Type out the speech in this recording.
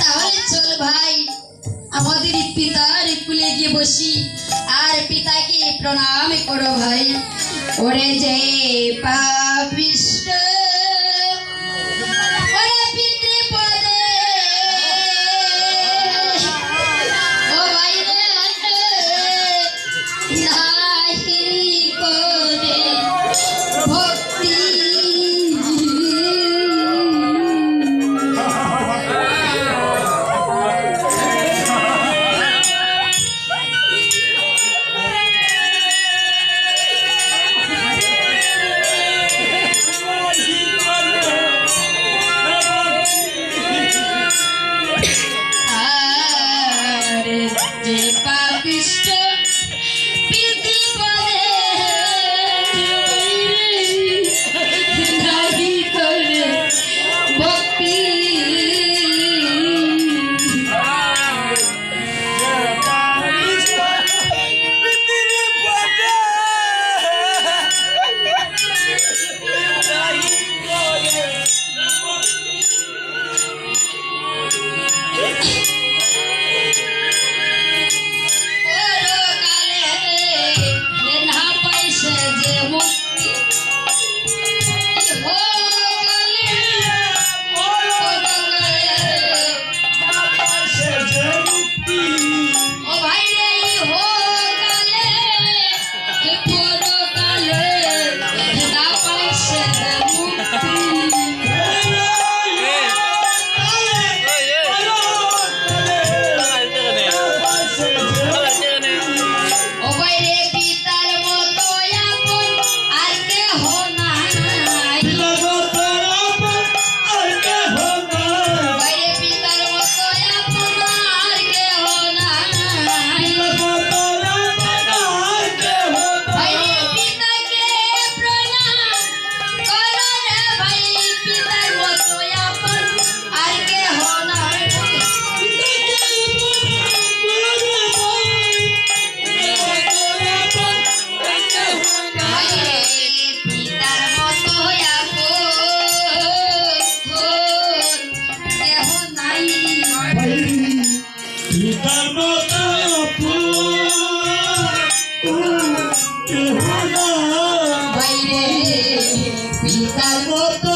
তাহলে চল ভাই, আমাদের পিতার কুলে গিয়ে বসি। আর পিতাকে প্রণাম করো ভাই। ওরে যে পাবিষ্ট Ni calmo